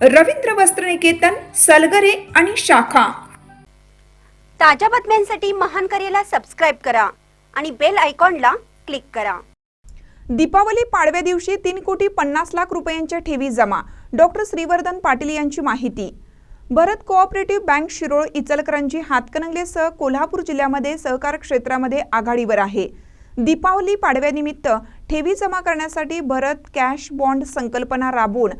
रवींद्र वस्त्रनिकेतन सलगरे आणि शाखा. ताज्या बातम्यांसाठी महान करेला सबस्क्राईब करा आणि बेल आयकॉनला क्लिक करा. दीपावली पाडव्या दिवशी तीन कोटी पन्नास लाख रुपयांच्या ठेवी जमा. डॉक्टर श्रीवर्धन पाटील यांची माहिती. भरत कोऑपरेटिव्ह बँक शिरोळ इचलकरंजी हातकणंगलेसह कोल्हापूर जिल्ह्यामध्ये सहकार क्षेत्रामध्ये आघाडीवर आहे. दीपावली पाडव्यानिमित्त ठेवी जमा करण्यासाठी भरत कॅश बॉन्ड संकल्पना राबवून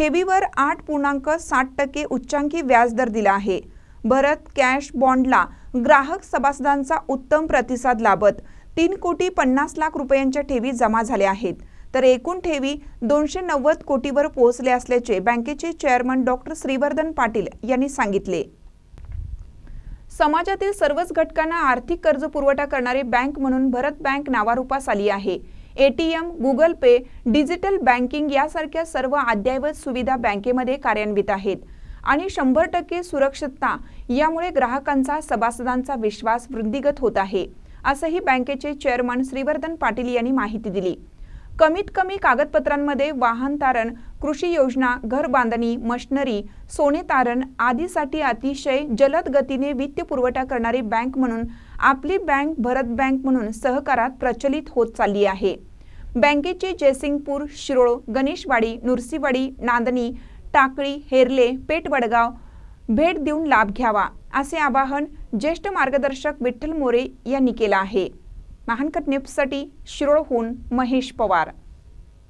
ठेवीवर आठ पूर्णांक साठ टक्के उच्चांकी व्याजदर दिला आहे. भरत कॅश बॉन्डला ग्राहक सभासदांचा उत्तम प्रतिसाद लाभत तीन कोटी पन्नास लाख रुपयांच्या ठेवी जमा झाल्या आहेत. तर एकूण ठेवी दोनशे नव्वद कोटीवर पोहोचले असल्याचे बँकेचे चेअरमन डॉक्टर श्रीवर्धन पाटील यांनी सांगितले. समाजातील सर्वच घटकांना आर्थिक कर्ज पुरवठा करणारी बँक म्हणून भरत बँक नावारूपास आली आहे. ATM Google Pay digital banking यासारख्या सर्व अद्ययावत सुविधा बँकेमध्ये कार्यान्वित आहेत. आणि शंभर टक्के सुरक्षितता यामुळे ग्राहकांचा सभासदांचा विश्वास वृद्धिगत होत आहे असंही बँकेचे चेअरमन श्रीवर्धन पाटील यांनी माहिती दिली. कमीत कमी कागदपत्रांमध्ये वाहन तारण कृषी योजना घर बांधणी मशनरी सोने तारण आदीसाठी अतिशय जलद गतीने वित्त पुरवठा करणारी बँक म्हणून आपली बँक भरत बँक म्हणून सहकारात प्रचलित होत चालली आहे. बँकेचे जयसिंगपूर शिरोळ गणेशवाडी नुरसीवाडी नांदणी टाकळी हेरले पेटवडगाव भेट देऊन लाभ घ्यावा असे आवाहन ज्येष्ठ मार्गदर्शक विठ्ठल मोरे यांनी केलं आहे. महानकट न्यूजसाठी शिरोळहून महेश पवार.